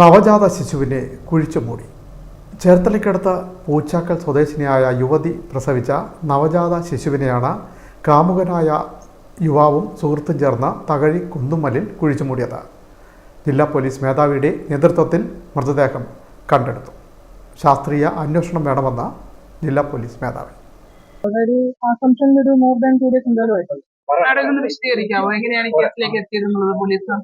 നവജാത ശിശുവിനെ കുഴിച്ചു മൂടി. ചേർത്തലയ്ക്കടുത്ത് പൂച്ചാക്കൽ സ്വദേശിനിയായ യുവതി പ്രസവിച്ച നവജാത ശിശുവിനെയാണ് കാമുകനായ യുവാവും സുഹൃത്തും ചേർന്ന തകഴി കുന്നുമ്മലിൽ കുഴിച്ചുമൂടിയത് ജില്ലാ പോലീസ് മേധാവിയുടെ നേതൃത്വത്തിൽ മൃതദേഹം കണ്ടെടുത്തു. ശാസ്ത്രീയ അന്വേഷണം വേണമെന്ന ജില്ലാ പോലീസ് മേധാവി. ഒന്ന് വിശദീകരിക്കാവോ? എങ്ങനെയാണ് കേസിലേക്ക് എത്തിയതെന്നുള്ളത് പോലീസ്?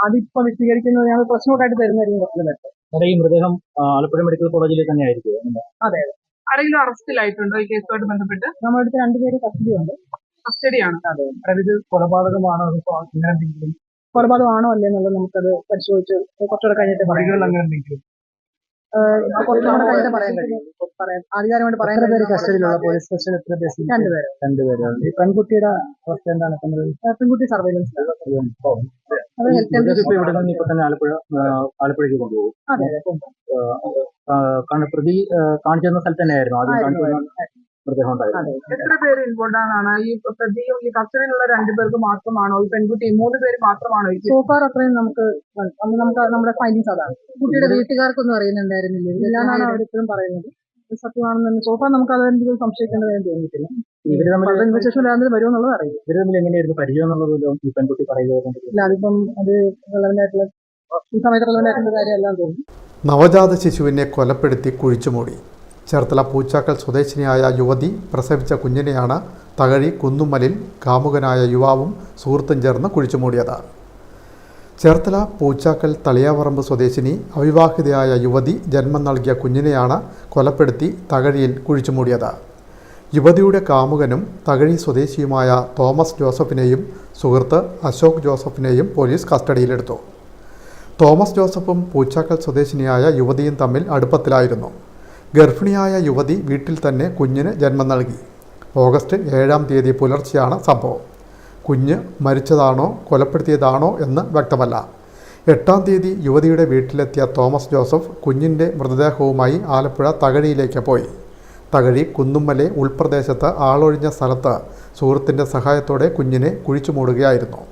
അതിപ്പോ വിശദീകരിക്കുന്നത് ഞങ്ങൾ പ്രശ്നമായിട്ട് തരുന്നതായിരിക്കും കുറച്ച് ബെറ്റർ ഈ മൃതദേഹം ആലപ്പുഴ മെഡിക്കൽ കോളേജിൽ തന്നെ ആയിരിക്കും അതെ അതെ. ആരെങ്കിലും അറസ്റ്റിലായിട്ടുണ്ടോ ഈ കേസുമായിട്ട് ബന്ധപ്പെട്ട്? നമ്മുടെ അടുത്ത് രണ്ടുപേര് കസ്റ്റഡി ഉണ്ട് കസ്റ്റഡിയാണ്. അതെ. ഇത് കൊലപാതകമാണോ അങ്ങനെ എന്തെങ്കിലും കൊലപാതകമാണോ അല്ലേ എന്നുള്ളത് നമുക്കത് പരിശോധിച്ച് കുറച്ചുകൂടെ കഴിഞ്ഞിട്ട് പറയുന്നത് അങ്ങനെ എന്തെങ്കിലും ആധികാരമായിട്ട് പറയാൻ പേര്. കസ്റ്റഡിയിലുള്ള പോലീസ് സ്റ്റേഷൻ എത്ര പേര് രണ്ടുപേര് രണ്ടുപേര്. ഈ പെൺകുട്ടിയുടെ അവസ്ഥ എന്താണ് പെൺകുട്ടി സർവൈലൻസ് ഇവിടെ നിന്ന് ഇപ്പൊ തന്നെ ആലപ്പുഴ ആലപ്പുഴയ്ക്ക് കൊണ്ടുപോകും. പ്രതി കാണിച്ചു തന്ന സ്ഥലത്ത് തന്നെയായിരുന്നു. ആദ്യം കാണിച്ചു മൃതദേഹം ഉണ്ടായിരുന്നു. എത്ര പേര് ഇൻവോൾവ് ആണ് ഈ പ്രതിയും ഈ കസ്റ്റഡിയിലുള്ള രണ്ടുപേർക്ക് മാത്രമാണോ? ഈ പെൺകുട്ടി മൂന്ന് പേര് മാത്രമാണോ? ഈ സോഫാർ അത്രയും നമുക്ക് അന്ന് നമുക്ക് നമ്മുടെ ഫൈൻഡിങ്സ് അതാണ്. കുട്ടിയുടെ വീട്ടുകാർക്കൊന്നും അറിയുന്നുണ്ടായിരുന്നില്ല. ഇല്ലാന്നാണ് അവർ ഇപ്പോഴും പറയുന്നത്. ഇത് സത്യമാണെന്ന് സോഫ നമുക്ക് അതെന്തെങ്കിലും സംശയിക്കേണ്ടതായി തോന്നിയിട്ടില്ല. ഇവർ തമ്മിൽ ഇൻവെസ്റ്റേഷൻ വരുമെന്നുള്ളത് അറിയില്ല. ഇവർ തമ്മിൽ എങ്ങനെയായിരുന്നു പരിചയം എന്നുള്ളത് ഈ പെൺകുട്ടി പറയുക ഇല്ല അതിപ്പം അത് റെലവെന്റ് ആയിട്ടുള്ള ഈ സമയത്ത് കാര്യം എല്ലാം തോന്നുന്നു. നവജാത ശിശുവിനെ കൊലപ്പെടുത്തി കുഴിച്ചുമൂടി. ചേർത്തല പൂച്ചാക്കൽ സ്വദേശിനിയായ യുവതി പ്രസവിച്ച കുഞ്ഞിനെയാണ് തകഴി കുന്നുമ്മലിൽ കാമുകനായ യുവാവും സുഹൃത്തും ചേർന്ന് കുഴിച്ചുമൂടിയത്. ചേർത്തല പൂച്ചാക്കൽ തളിയാവറമ്പ് സ്വദേശിനി അവിവാഹിതയായ യുവതി ജന്മം നൽകിയ കുഞ്ഞിനെയാണ് കൊലപ്പെടുത്തി തകഴിയിൽ കുഴിച്ചുമൂടിയത്. യുവതിയുടെ കാമുകനും തകഴി സ്വദേശിയുമായ തോമസ് ജോസഫിനെയും സുഹൃത്ത് അശോക് ജോസഫിനെയും പോലീസ് കസ്റ്റഡിയിലെടുത്തു. തോമസ് ജോസഫും പൂച്ചാക്കൽ സ്വദേശിനിയായ യുവതിയും തമ്മിൽ അടുപ്പത്തിലായിരുന്നു. ഗർഭിണിയായ യുവതി വീട്ടിൽ തന്നെ കുഞ്ഞിന് ജന്മം നൽകി. ഓഗസ്റ്റ് ഏഴാം തീയതി പുലർച്ചെയാണ് സംഭവം. കുഞ്ഞ് മരിച്ചതാണോ കൊലപ്പെടുത്തിയതാണോ എന്ന് വ്യക്തമല്ല. എട്ടാം തീയതി യുവതിയുടെ വീട്ടിലെത്തിയ തോമസ് ജോസഫ് കുഞ്ഞിന്റെ മൃതദേഹവുമായി ആലപ്പുഴ തകഴിയിലേക്ക് പോയി. തകഴി കുന്നുമ്മലെ ഉൾപ്രദേശത്ത് ആളൊഴിഞ്ഞ സ്ഥലത്ത് സുഹൃത്തിന്റെ സഹായത്തോടെ കുഞ്ഞിനെ കുഴിച്ചു മൂടുകയായിരുന്നു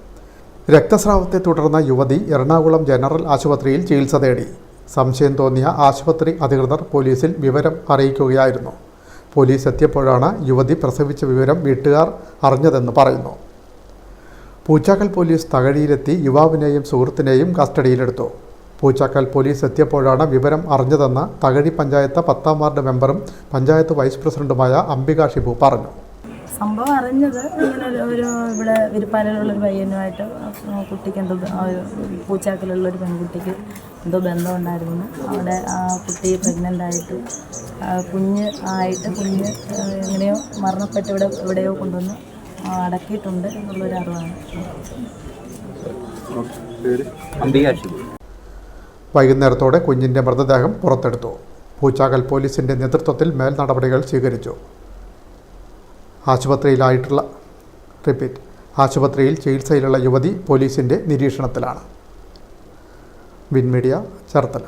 രക്തസ്രാവത്തെ തുടർന്ന യുവതി എറണാകുളം ജനറൽ ആശുപത്രിയിൽ ചികിത്സ തേടി. സംശയം തോന്നിയ ആശുപത്രി അധികൃതർ പോലീസിൽ വിവരം അറിയിക്കുകയായിരുന്നു. പോലീസ് എത്തിയപ്പോഴാണ് യുവതി പ്രസവിച്ച വിവരം വീട്ടുകാർ അറിഞ്ഞതെന്ന് പറയുന്നു. പൂച്ചാക്കൽ പോലീസ് തകഴിയിലെത്തി യുവാവിനെയും സുഹൃത്തിനെയും കസ്റ്റഡിയിലെടുത്തു. പൂച്ചാക്കൽ പോലീസ് എത്തിയപ്പോഴാണ് വിവരം അറിഞ്ഞതെന്ന് തകഴി പഞ്ചായത്ത് പത്താം വാർഡ് മെമ്പറും പഞ്ചായത്ത് വൈസ് പ്രസിഡന്റുമായ അംബിക ഷിബു പറഞ്ഞു. സംഭവം അറിഞ്ഞത് ഇങ്ങനെ ഒരു- ഇവിടെ വിരിപ്പാലയിലുള്ള ഒരു പയ്യനുമായിട്ട് കുട്ടിക്ക് എന്തോ പൂച്ചാക്കലുള്ള ഒരു പെൺകുട്ടിക്ക് എന്തോ ബന്ധമുണ്ടായിരുന്നു അവിടെ ആ കുട്ടി പ്രഗ്നന്റ് ആയിട്ട് കുഞ്ഞ് ആയിട്ട് കുഞ്ഞ് എങ്ങനെയോ മരണപ്പെട്ട് ഇവിടെ എവിടെയോ കൊണ്ടുവന്ന് അടക്കിയിട്ടുണ്ട് എന്നുള്ളൊരു അറിവാണ്. വൈകുന്നേരത്തോടെ കുഞ്ഞിന്റെ മൃതദേഹം പുറത്തെടുത്തു. പൂച്ചാകൽ പോലീസിന്റെ നേതൃത്വത്തിൽ മേൽ നടപടികൾ സ്വീകരിച്ചു. ആശുപത്രിയിലായിട്ടുള്ള റിപ്പീറ്റ്. ആശുപത്രിയിൽ ചികിത്സയിലുള്ള യുവതി പോലീസിന്റെ നിരീക്ഷണത്തിലാണ്. വിൻമീഡിയ ചേർത്തല.